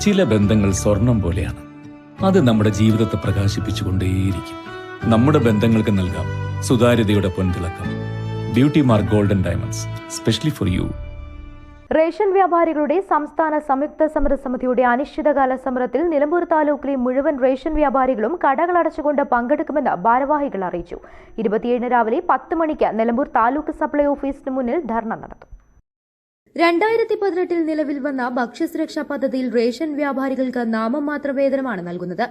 ചില ബന്ധങ്ങൾ സ്വർണം പോലെയാണ്. അത് നമ്മുടെ ജീവിതത്തെ പ്രകാശിപ്പിച്ചുകൊണ്ടേയിരിക്കും. നമ്മുടെ ബന്ധങ്ങൾക്ക് നൽകാം സുതാര്യതയുടെ പൊൻതിളക്കം. Beauty mark golden diamonds specially for you ration വ്യാപാരികളുടെ സംസ്ഥാന സംയുക്ത സമര സമിതിയുടെ അനിശ്ചിതകാല സമരത്തിൽ നിലമ്പൂർ താലൂക്കിലെ മുഴുവൻ റേഷൻ വ്യാപാരികളും കടകളടച്ചുകൊണ്ട് പങ്കെടുക്കുമെന്ന് ഭാരവാഹികൾ അറിയിച്ചു. ഇരുപത്തിയേഴിന് രാവിലെ പത്ത് മണിക്ക് നിലമ്പൂർ താലൂക്ക് സപ്ലൈ ഓഫീസിന് മുന്നിൽ ധർണ നടത്തും രണ്ടായിരത്തി പതിനെട്ടിൽ നിലവിൽ വന്ന ഭക്ഷ്യസുരക്ഷാ പദ്ധതിയിൽ റേഷൻ വ്യാപാരികൾക്ക് നാമമാത്ര വേതനമാണ് നൽകുന്നത്.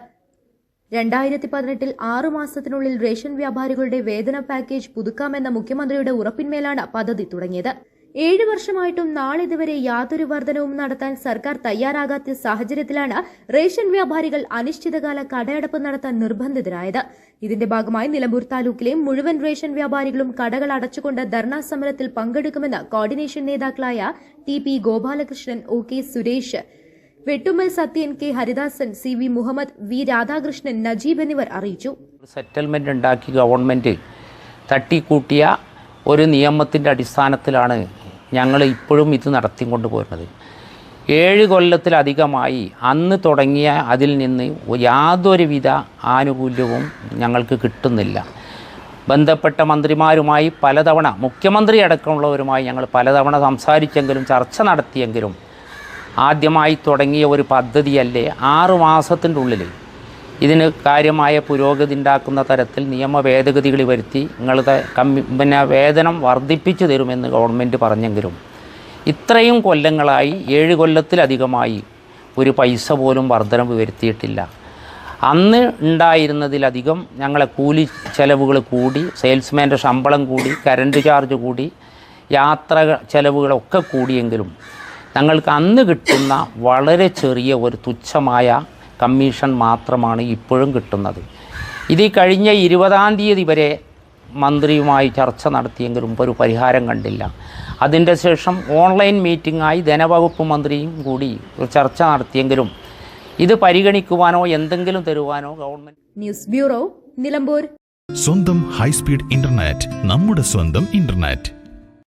രണ്ടായിരത്തി പതിനെട്ടിൽ ആറു മാസത്തിനുള്ളിൽ റേഷൻ വ്യാപാരികളുടെ വേതന പാക്കേജ് പുതുക്കാമെന്ന മുഖ്യമന്ത്രിയുടെ ഉറപ്പിന്മേലാണ് പദ്ധതി തുടങ്ങിയത്. ഏഴ് വർഷമായിട്ടും നാളിതുവരെ യാതൊരു വർധനവും നടത്താൻ സർക്കാർ തയ്യാറാകാത്ത സാഹചര്യത്തിലാണ് റേഷൻ വ്യാപാരികൾ അനിശ്ചിതകാല കടയടപ്പ് നടത്താൻ നിർബന്ധിതരായത്. ഇതിന്റെ ഭാഗമായി നിലമ്പൂർ താലൂക്കിലെ മുഴുവൻ റേഷൻ വ്യാപാരികളും കടകൾ അടച്ചുകൊണ്ട് ധർണാ സമരത്തിൽ പങ്കെടുക്കുമെന്ന് കോർഡിനേഷൻ നേതാക്കളായ T P Gopalakrishnan O K Suresh Vettummal Sathyan K Haridasan C V Muhammad V Radhakrishnan Najeeb എന്നിവർ അറിയിച്ചു. സെറ്റിൽമെന്റ് ഉണ്ടാക്കി ഗവൺമെന്റ് തട്ടിക്കൂട്ടിയ ഒരു നിയമത്തിന്റെ അടിസ്ഥാനത്തിലാണ് ഞങ്ങൾ ഇപ്പോഴും ഇത് നടത്തിക്കൊണ്ട് പോരുന്നത് ഏഴ് കൊല്ലത്തിലധികമായി അന്ന് തുടങ്ങിയ അതിൽ നിന്ന് യാതൊരുവിധ ആനുകൂല്യവും ഞങ്ങൾക്ക് കിട്ടുന്നില്ല. ബന്ധപ്പെട്ട മന്ത്രിമാരുമായി പലതവണ മുഖ്യമന്ത്രി അടക്കമുള്ളവരുമായി ഞങ്ങൾ പലതവണ സംസാരിച്ചെങ്കിലും ചർച്ച നടത്തിയെങ്കിലും ആദ്യമായി തുടങ്ങിയ ഒരു പദ്ധതിയല്ലേ ആറ് മാസത്തിന്റെ ഉള്ളിൽ ഇതിന് കാര്യമായ പുരോഗതി ഉണ്ടാക്കുന്ന തരത്തിൽ നിയമ ഭേദഗതികൾ വരുത്തി നിങ്ങളുടെ കമ്മി പിന്നെ വേതനം വർദ്ധിപ്പിച്ചു തരുമെന്ന് ഗവൺമെന്റ് പറഞ്ഞെങ്കിലും ഇത്രയും കൊല്ലങ്ങളായി ഏഴ് കൊല്ലത്തിലധികമായി ഒരു പൈസ പോലും വർധനവ് വരുത്തിയിട്ടില്ല. അന്ന് ഉണ്ടായിരുന്നതിലധികം ഞങ്ങളെ കൂലി ചെലവുകൾ കൂടി സെയിൽസ്മാന്റെ ശമ്പളം കൂടി കറണ്ട് ചാർജ് കൂടി യാത്ര ചെലവുകളൊക്കെ കൂടിയെങ്കിലും ഞങ്ങൾക്ക് അന്ന് കിട്ടുന്ന വളരെ ചെറിയ ഒരു തുച്ഛമായ കമ്മീഷൻ മാത്രമാണ് ഇപ്പോഴും കിട്ടുന്നത്. ഇത് ഈ കഴിഞ്ഞ ഇരുപതാം തീയതി വരെ മന്ത്രിയുമായി ചർച്ച നടത്തിയെങ്കിലും ഒരു പരിഹാരം കണ്ടില്ല. അതിന്റെ ശേഷം ഓൺലൈൻ മീറ്റിംഗായി ധനവകുപ്പ് മന്ത്രിയും കൂടി ഒരു ചർച്ച നടത്തിയെങ്കിലും ഇത് പരിഗണിക്കുവാനോ എന്തെങ്കിലും തരുവാനോ ഗവൺമെന്റ് ന്യൂസ് ബ്യൂറോ നിലമ്പൂർ. സ്വന്തം ഹൈസ്പീഡ് ഇന്റർനെറ്റ് നമ്മുടെ സ്വന്തം ഇന്റർനെറ്റ്.